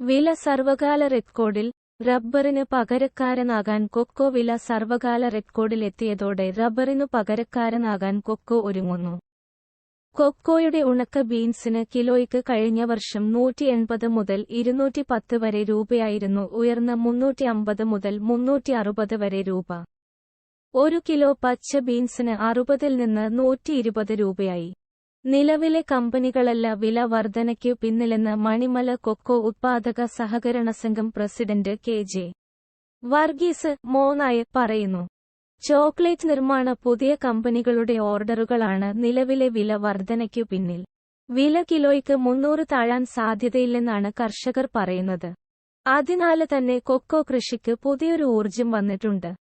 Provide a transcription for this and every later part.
വില സർവകാല റെക്കോർഡിൽ റബ്ബറിന് പകരക്കാരനാകാൻ കൊക്കോ വില സർവകാല റെക്കോർഡിലെത്തിയതോടെ റബ്ബറിനു പകരക്കാരനാകാൻ കൊക്കോ ഒരുങ്ങുന്നു. കൊക്കോയുടെ ഉണക്ക ബീൻസിന് കിലോയ്ക്ക് കഴിഞ്ഞ വർഷം നൂറ്റി എൺപത് മുതൽ ഇരുന്നൂറ്റി പത്ത് വരെ രൂപയായിരുന്നു ഉയർന്ന മുന്നൂറ്റി അമ്പത് മുതൽ മുന്നൂറ്റി അറുപത് വരെ രൂപ. ഒരു കിലോ പച്ച ബീൻസിന് അറുപതിൽ നിന്ന് നൂറ്റി ഇരുപത് രൂപയായി. നിലവിലെ കമ്പനികളല്ല വില വർധനയ്ക്കു പിന്നിലെന്ന് മണിമല കൊക്കോ ഉത്പാദക സഹകരണ സംഘം പ്രസിഡന്റ് കെ ജെ വർഗീസ് മോനായ പറയുന്നു. ചോക്ലേറ്റ് നിർമ്മാണ പുതിയ കമ്പനികളുടെ ഓർഡറുകളാണ് നിലവിലെ വില വർധനയ്ക്കു പിന്നിൽ. വില കിലോയ്ക്ക് മുന്നൂറ് താഴാൻ സാധ്യതയില്ലെന്നാണ് കർഷകർ പറയുന്നത്. അതിനാല് തന്നെ കൊക്കോ കൃഷിക്ക് പുതിയൊരു ഊർജം വന്നിട്ടുണ്ട്.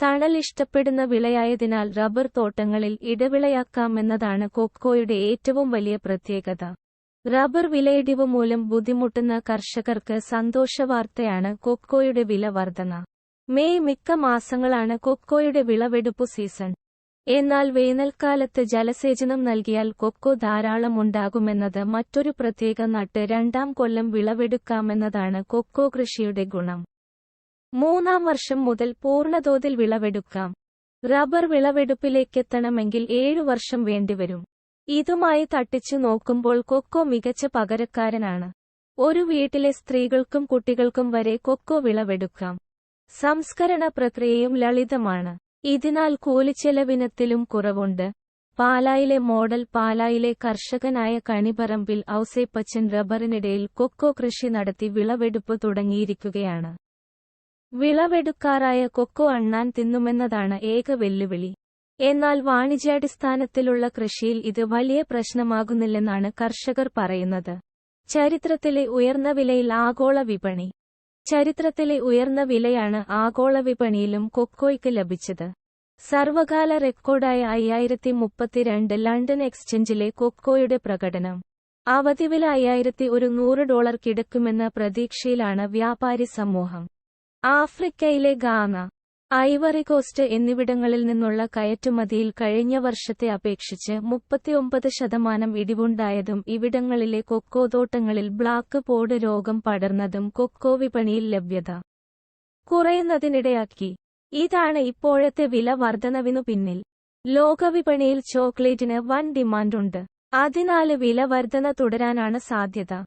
തണൽ ഇഷ്ടപ്പെടുന്ന വിളയായതിനാൽ റബ്ബർ തോട്ടങ്ങളിൽ ഇടവിളയാക്കാമെന്നതാണ് കൊക്കോയുടെ ഏറ്റവും വലിയ പ്രത്യേകത. റബ്ബർ വിലയിടിവ് മൂലം ബുദ്ധിമുട്ടുന്ന കർഷകർക്ക് സന്തോഷവാർത്തയാണ് കൊക്കോയുടെ വില വർധന. മെയ് മിക്ക മാസങ്ങളാണ് കൊക്കോയുടെ വിളവെടുപ്പു സീസൺ. എന്നാൽ വേനൽക്കാലത്ത് ജലസേചനം നൽകിയാൽ കൊക്കോ ധാരാളം ഉണ്ടാകുമെന്നത് മറ്റൊരു പ്രത്യേക നട്ട് രണ്ടാം കൊല്ലം വിളവെടുക്കാമെന്നതാണ് കൊക്കോ കൃഷിയുടെ ഗുണം. മൂന്നാം വർഷം മുതൽ പൂർണതോതിൽ വിളവെടുക്കാം. റബ്ബർ വിളവെടുപ്പിലേക്കെത്തണമെങ്കിൽ ഏഴു വർഷം വേണ്ടിവരും. ഇതുമായി തട്ടിച്ചു നോക്കുമ്പോൾ കൊക്കോ മികച്ച പകരക്കാരനാണ്. ഒരു വീട്ടിലെ സ്ത്രീകൾക്കും കുട്ടികൾക്കും വരെ കൊക്കോ വിളവെടുക്കാം. സംസ്കരണ പ്രക്രിയയും ലളിതമാണ്. ഇതിനാൽ കൂലിച്ചെലവിനത്തിലും കുറവുണ്ട്. പാലായിലെ മോഡൽ പാലായിലെ കർഷകനായ കണിപറമ്പിൽ ഔസേപ്പച്ചൻ റബ്ബറിനിടയിൽ കൊക്കോ കൃഷി നടത്തി വിളവെടുപ്പ് തുടങ്ങിയിരിക്കുകയാണ്. വിളവെടുക്കാറായ കൊക്കോ അണ്ണാൻ തിന്നുമെന്നതാണ് ഏക വെല്ലുവിളി. എന്നാൽ വാണിജ്യാടിസ്ഥാനത്തിലുള്ള കൃഷിയിൽ ഇത് വലിയ പ്രശ്നമാകുന്നില്ലെന്നാണ് കർഷകർ പറയുന്നത്. ചരിത്രത്തിലെ ഉയർന്ന വിലയിൽ ആഗോള വിപണി. ചരിത്രത്തിലെ ഉയർന്ന വിലയാണ് ആഗോള വിപണിയിലും കൊക്കോയ്ക്ക് ലഭിച്ചത്. സർവകാല റെക്കോർഡായ അയ്യായിരത്തി മുപ്പത്തിരണ്ട് ലണ്ടൻ എക്സ്ചേഞ്ചിലെ കൊക്കോയുടെ പ്രകടനം. അവധിവില അയ്യായിരത്തി ഒരു നൂറ് ഡോളർ കിടക്കുമെന്ന പ്രതീക്ഷയിലാണ് വ്യാപാരി സമൂഹം. ആഫ്രിക്കയിലെ ഗാന ഐവറി കോസ്റ്റ് എന്നിവിടങ്ങളിൽ നിന്നുള്ള കയറ്റുമതിയിൽ കഴിഞ്ഞ വർഷത്തെ അപേക്ഷിച്ച് മുപ്പത്തിയൊമ്പത് ശതമാനം ഇടിവുണ്ടായതും ഇവിടങ്ങളിലെ കൊക്കോ തോട്ടങ്ങളിൽ ബ്ലാക്ക് പോഡ് രോഗം പടർന്നതും കൊക്കോ വിപണിയിൽ ലഭ്യത കുറയുന്നതിനിടയാക്കി. ഇതാണ് ഇപ്പോഴത്തെ വില വർധനവിനു പിന്നിൽ. ലോകവിപണിയിൽ ചോക്ലേറ്റിന് വൻ ഡിമാൻഡുണ്ട്. അതിനാല് വില വർധന തുടരാനാണ് സാധ്യത.